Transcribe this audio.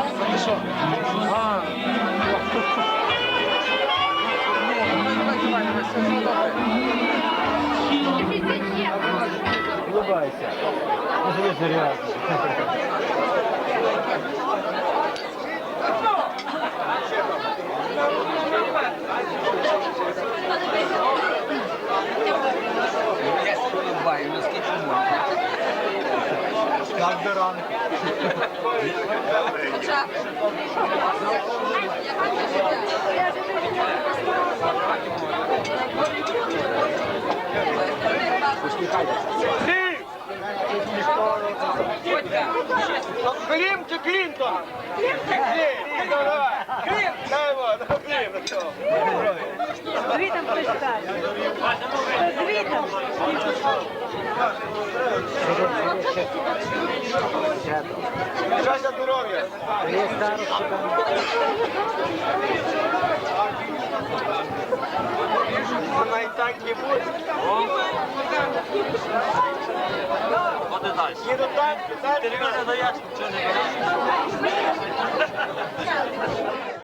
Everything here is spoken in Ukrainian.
Ти? А. Давай, давай. Улыбайся. Ну, Як до ранку. Клим чи Клінтон? Клим, давай. Клим, дай вот, Клим, ну Щастя, здоров'я. Є старості там. Вона і так не буде. Ходи далі. Їду так, так. Ти мене даєш, нічого не береш.